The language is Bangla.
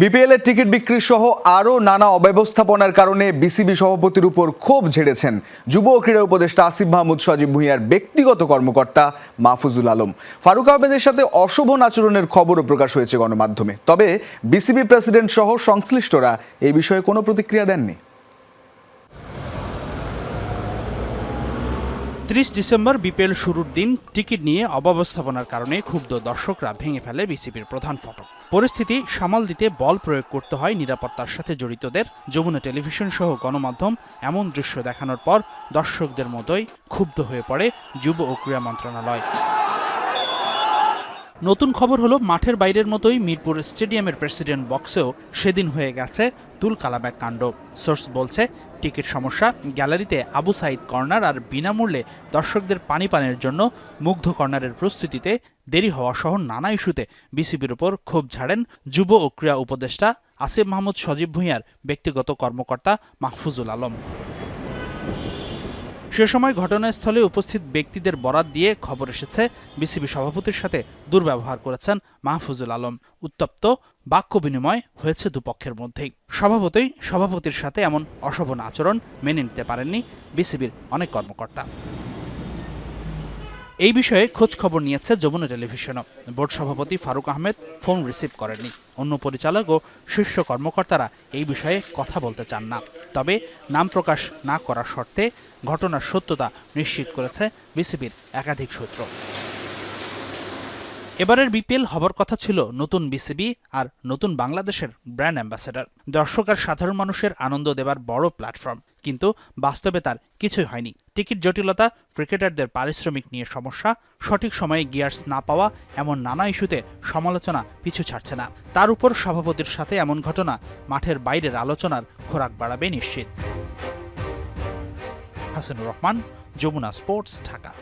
বিপিএল এর টিকিট বিক্রি সহ আরও নানা অব্যবস্থাপনার কারণে বিসিবি সভাপতির উপর ক্ষোভ ঝেড়েছেন যুব ক্রীড়া উপদেষ্টা আসিফ মাহমুদ, সজীব ভুঁইয়ার ব্যক্তিগত কর্মকর্তা মাহফুজুল আলম। ফারুক আহমেদের সাথে অশোভন আচরণের খবরও প্রকাশ হয়েছে গণমাধ্যমে। তবে বিসিবি প্রেসিডেন্ট সহ সংশ্লিষ্টরা এই বিষয়ে কোনো প্রতিক্রিয়া দেননি। ত্রিশ ডিসেম্বর বিপিএল শুরুর দিন টিকিট নিয়ে অব্যবস্থাপনার কারণে ক্ষুব্ধ দর্শকরা ভেঙে ফেলে বিসিবির প্রধান ফটক। পরিস্থিতি সামাল দিতে বল প্রয়োগ করতে হয় নিরাপত্তার সাথে জড়িতদের। যমুনা টেলিভিশন সহ গণমাধ্যম এমন দৃশ্য দেখানোর পর দর্শকদের মতোই ক্ষুব্ধ হয়ে পড়ে যুব ও ক্রীড়া মন্ত্রণালয়। নতুন খবর হলো, মাঠের বাইরের মতোই মিরপুর স্টেডিয়ামের প্রেসিডেন্ট বক্সেও সেদিন হয়ে গেছে তুল কালাব্যাক কাণ্ড। সোর্স বলছে, টিকিট সমস্যা, গ্যালারিতে আবু সাইদ কর্নার আর বিনামূল্যে দর্শকদের পানি পানের জন্য মুগ্ধ কর্নারের প্রস্তুতিতে দেরি হওয়া সহ নানা ইস্যুতে বিসিবির উপর ক্ষোভ ঝাড়েন যুব ও ক্রীড়া উপদেষ্টা আসিফ মাহমুদ সজীব ভূঁইয়ার ব্যক্তিগত কর্মকর্তা মাহফুজুল আলম। সে সময় ঘটনাস্থলে উপস্থিত ব্যক্তিদের বরাত দিয়ে খবর এসেছে, বিসিবি সভাপতির সাথে দুর্ব্যবহার করেছেন মাহফুজুল আলম। উত্তপ্ত, বাক্য বিনিময় হয়েছে দুপক্ষের মধ্যেই। স্বভাবতই সভাপতির সাথে এমন অশোভন আচরণ মেনে নিতে পারেননি বিসিবির অনেক কর্মকর্তা। এই বিষয়ে খোঁজ খবর নিয়েছে যমুনা টেলিভিশনও। বোর্ড সভাপতি ফারুক আহমেদ ফোন রিসিভ করেননি। অন্য পরিচালক ও শীর্ষ কর্মকর্তারা এই বিষয়ে কথা বলতে চান না। তবে নাম প্রকাশ না করার শর্তে ঘটনার সত্যতা নিশ্চিত করেছে বিসিবির একাধিক সূত্র। এবারের বিপিএল হবার কথা ছিল নতুন বিসিবি আর নতুন বাংলাদেশের ব্র্যান্ড অ্যাম্বাসেডর। দর্শক আর সাধারণ মানুষের আনন্দ দেবার বড় প্ল্যাটফর্ম। কিন্তু বাস্তবে তার কিছুই হয়নি। টিকিট জটিলতা, ক্রিকেটারদের পারিশ্রমিক নিয়ে সমস্যা, সঠিক সময়ে গিয়ার্স না পাওয়া, এমন নানা ইস্যুতে সমালোচনা পিছু ছাড়ছে না। তার উপর সভাপতির সাথে এমন ঘটনা, মাঠের বাইরের আলোচনার খোরাক বাড়াবে নিশ্চিত। হাসানুর রহমান, যমুনা স্পোর্টস, ঢাকা।